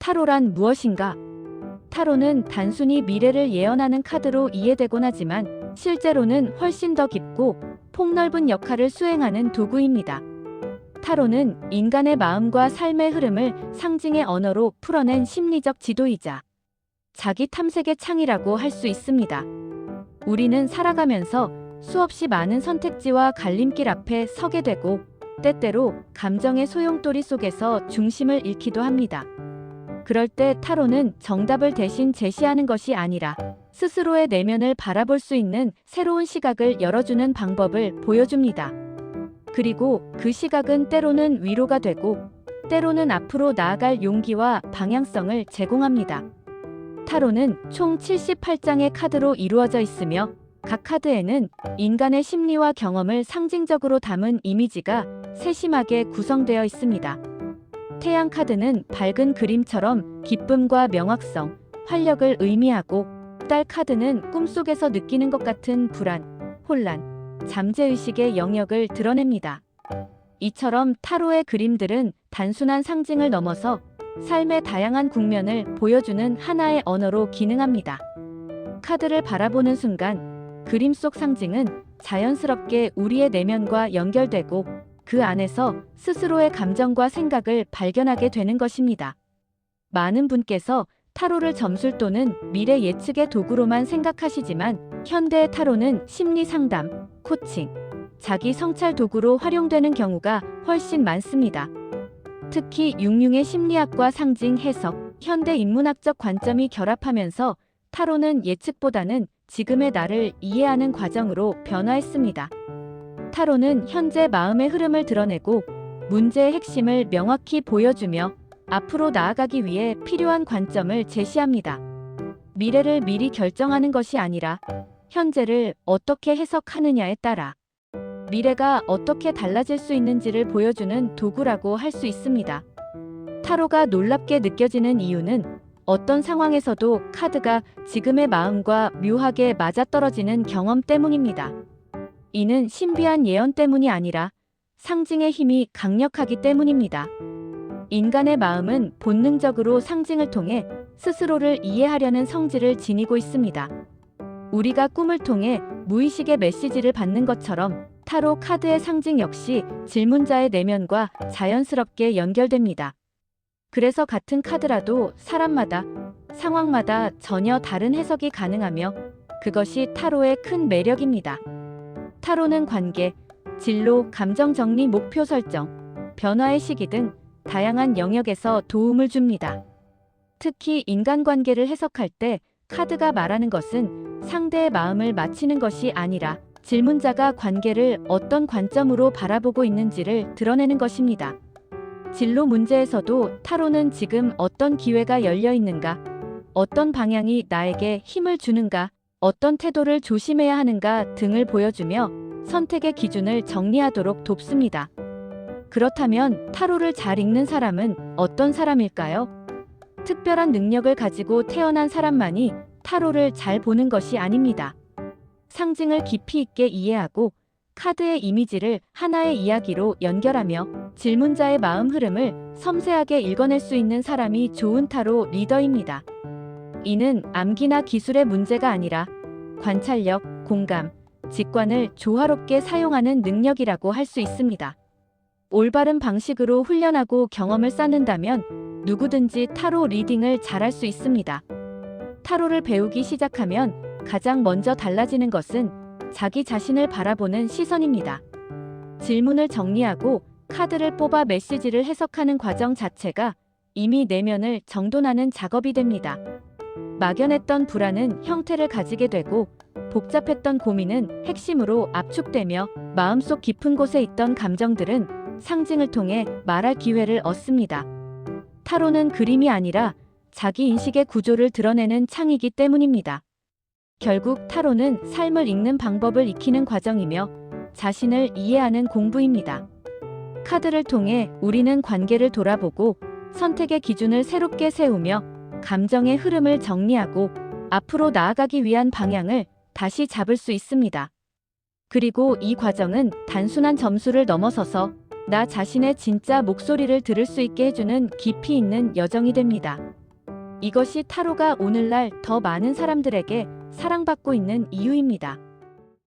타로란 무엇인가? 타로는 단순히 미래를 예언하는 카드로 이해되곤 하지만 실제로는 훨씬 더 깊고 폭넓은 역할을 수행하는 도구입니다. 타로는 인간의 마음과 삶의 흐름을 상징의 언어로 풀어낸 심리적 지도이자 자기 탐색의 창이라고 할 수 있습니다. 우리는 살아가면서 수없이 많은 선택지와 갈림길 앞에 서게 되고 때때로 감정의 소용돌이 속에서 중심을 잃기도 합니다. 그럴 때 타로는 정답을 대신 제시하는 것이 아니라 스스로의 내면을 바라볼 수 있는 새로운 시각을 열어주는 방법을 보여줍니다. 그리고 그 시각은 때로는 위로가 되고 때로는 앞으로 나아갈 용기와 방향성을 제공합니다. 타로는 총 78장의 카드로 이루어져 있으며 각 카드에는 인간의 심리와 경험을 상징적으로 담은 이미지가 세심하게 구성되어 있습니다. 태양 카드는 밝은 그림처럼 기쁨과 명확성, 활력을 의미하고 달 카드는 꿈속에서 느끼는 것 같은 불안, 혼란, 잠재의식의 영역을 드러냅니다. 이처럼 타로의 그림들은 단순한 상징을 넘어서 삶의 다양한 국면을 보여주는 하나의 언어로 기능합니다. 카드를 바라보는 순간 그림 속 상징은 자연스럽게 우리의 내면과 연결되고 그 안에서 스스로의 감정과 생각을 발견하게 되는 것입니다. 많은 분께서 타로를 점술 또는 미래 예측의 도구로만 생각하시지만 현대의 타로는 심리 상담, 코칭, 자기 성찰 도구로 활용되는 경우가 훨씬 많습니다. 특히 육융의 심리학과 상징 해석, 현대 인문학적 관점이 결합하면서 타로는 예측보다는 지금의 나를 이해하는 과정으로 변화했습니다. 타로는 현재 마음의 흐름을 드러내고 문제의 핵심을 명확히 보여주며 앞으로 나아가기 위해 필요한 관점을 제시합니다. 미래를 미리 결정하는 것이 아니라 현재를 어떻게 해석하느냐에 따라 미래가 어떻게 달라질 수 있는지를 보여주는 도구라고 할 수 있습니다. 타로가 놀랍게 느껴지는 이유는 어떤 상황에서도 카드가 지금의 마음과 묘하게 맞아떨어지는 경험 때문입니다. 이는 신비한 예언 때문이 아니라 상징의 힘이 강력하기 때문입니다. 인간의 마음은 본능적으로 상징을 통해 스스로를 이해하려는 성질을 지니고 있습니다. 우리가 꿈을 통해 무의식의 메시지를 받는 것처럼 타로 카드의 상징 역시 질문자의 내면과 자연스럽게 연결됩니다. 그래서 같은 카드라도 사람마다, 상황마다 전혀 다른 해석이 가능하며 그것이 타로의 큰 매력입니다. 타로는 관계, 진로, 감정 정리, 목표 설정, 변화의 시기 등 다양한 영역에서 도움을 줍니다. 특히 인간관계를 해석할 때 카드가 말하는 것은 상대의 마음을 맞히는 것이 아니라 질문자가 관계를 어떤 관점으로 바라보고 있는지를 드러내는 것입니다. 진로 문제에서도 타로는 지금 어떤 기회가 열려 있는가, 어떤 방향이 나에게 힘을 주는가, 어떤 태도를 조심해야 하는가 등을 보여주며 선택의 기준을 정리하도록 돕습니다. 그렇다면 타로를 잘 읽는 사람은 어떤 사람일까요? 특별한 능력을 가지고 태어난 사람만이 타로를 잘 보는 것이 아닙니다. 상징을 깊이 있게 이해하고 카드의 이미지를 하나의 이야기로 연결하며 질문자의 마음 흐름을 섬세하게 읽어낼 수 있는 사람이 좋은 타로 리더입니다. 이는 암기나 기술의 문제가 아니라 관찰력, 공감, 직관을 조화롭게 사용하는 능력이라고 할 수 있습니다. 올바른 방식으로 훈련하고 경험을 쌓는다면 누구든지 타로 리딩을 잘할 수 있습니다. 타로를 배우기 시작하면 가장 먼저 달라지는 것은 자기 자신을 바라보는 시선입니다. 질문을 정리하고 카드를 뽑아 메시지를 해석하는 과정 자체가 이미 내면을 정돈하는 작업이 됩니다. 막연했던 불안은 형태를 가지게 되고 복잡했던 고민은 핵심으로 압축되며 마음속 깊은 곳에 있던 감정들은 상징을 통해 말할 기회를 얻습니다. 타로는 그림이 아니라 자기 인식의 구조를 드러내는 창이기 때문입니다. 결국 타로는 삶을 읽는 방법을 익히는 과정이며 자신을 이해하는 공부입니다. 카드를 통해 우리는 관계를 돌아보고 선택의 기준을 새롭게 세우며 감정의 흐름을 정리하고 앞으로 나아가기 위한 방향을 다시 잡을 수 있습니다. 그리고 이 과정은 단순한 점수를 넘어서서 나 자신의 진짜 목소리를 들을 수 있게 해주는 깊이 있는 여정이 됩니다. 이것이 타로가 오늘날 더 많은 사람들에게 사랑받고 있는 이유입니다.